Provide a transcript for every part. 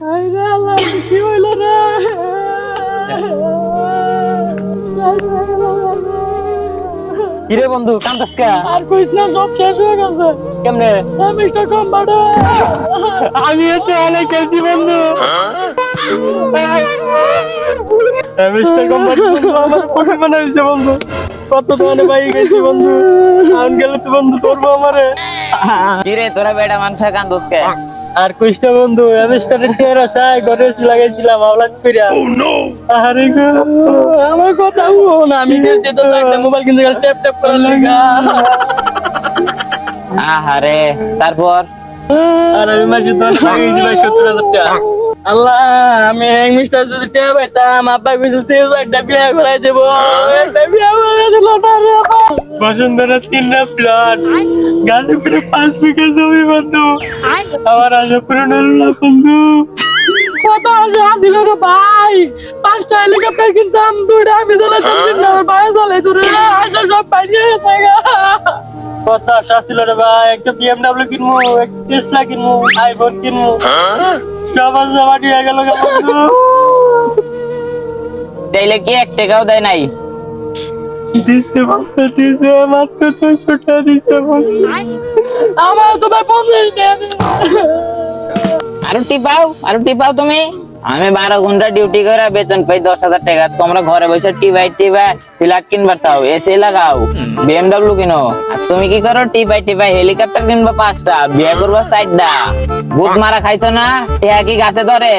আল্লাহ কি হইল রে? কিরে বন্ধু কান্দস কে? আর কইস না সব শেষ হয়ে গেছে। কেমনে? আমি তো কম বাড়ে আমি তো অনেক খেলছি বন্ধু। মিস্টার কোম্পানি বন্ধু আমার খুশি বানাইছে বন্ধু। কত দোকানে পাই গেছি বন্ধু। আন গেলে তো বন্ধু করব আমারে। কিরে তোরা বেটা মানুষ কান্দোস কে? আর কৃষ্ণ বন্ধু এমিস্টারের টেরা সাই গণেশ লাগাইছিলাম আওলাদ কইরা। আরে গো আমার কথা বল আমি যে তো একটা মোবাইল কিনতে গেল ট্যাপ ট্যাপ করার লাগা। আহারে তারপর? আর আমি মাসে দশ লাগাইছিলাম সত্তর হাজার টাকা। আল্লাহ আমি এক মিস্টার যদি ট্যাপ পাইতাম আব্বা সে একটা বিয়া করাই দেব। একটা বিয়া করাই দিল বসুন্ধরা তিনটা প্লট গাজীপুরে পাঁচ বিঘা জমি বন্ধু। আমার আশাপুরে নল্লা বন্ধু। কত রে ভাই? পাঁচটা হেলিকপ্টার কিনতাম দুইটা আমি চালাইতাম তিনটা আমার ভাই চালাই তোরে আশা সব পাইয়ে। কত আশা ছিল রে ভাই? একটা বিএমডব্লিউ কিনবো একটা টেসলা কিনবো আইফোন কিনবো। সব জমাটি হয়ে গেল তাইলে কি এক টাকাও দেয় নাই? দিছে বন্ধু দিছে মাত্র দুশো টাকা দিছে আমার তো পঞ্চাশ টাকা আরও টিপাও আরও টিপাও তুমি। আমি বারো ঘণ্টা ডিউটি করে বেতন পাই দশ হাজার টাকা। তোমরা ঘরে বসে টিপাই টিপাই ফ্ল্যাট কিনবার চাও এসি লাগাও বিএমডব্লিউ কিনো। আর তুমি কি করো টিপাই টিপাই হেলিকপ্টার কিনবা পাঁচটা বিয়ে করবা চারটা। ভূত মারা খাইছো না? টিয়া কি গাছে ধরে?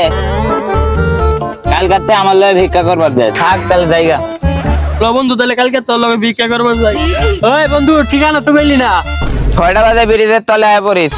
কাল কাছে আমার লয়ে ভিক্ষা করবার দে থাক তাহলে জায়গা। বন্ধু তাহলে কালকে তোর লগে ভিক্ষা করবার যাই। ওই বন্ধু ঠিকানা তো পেলি না। ছয়টা বাজে ব্রিজের তলে আয় পড়িস।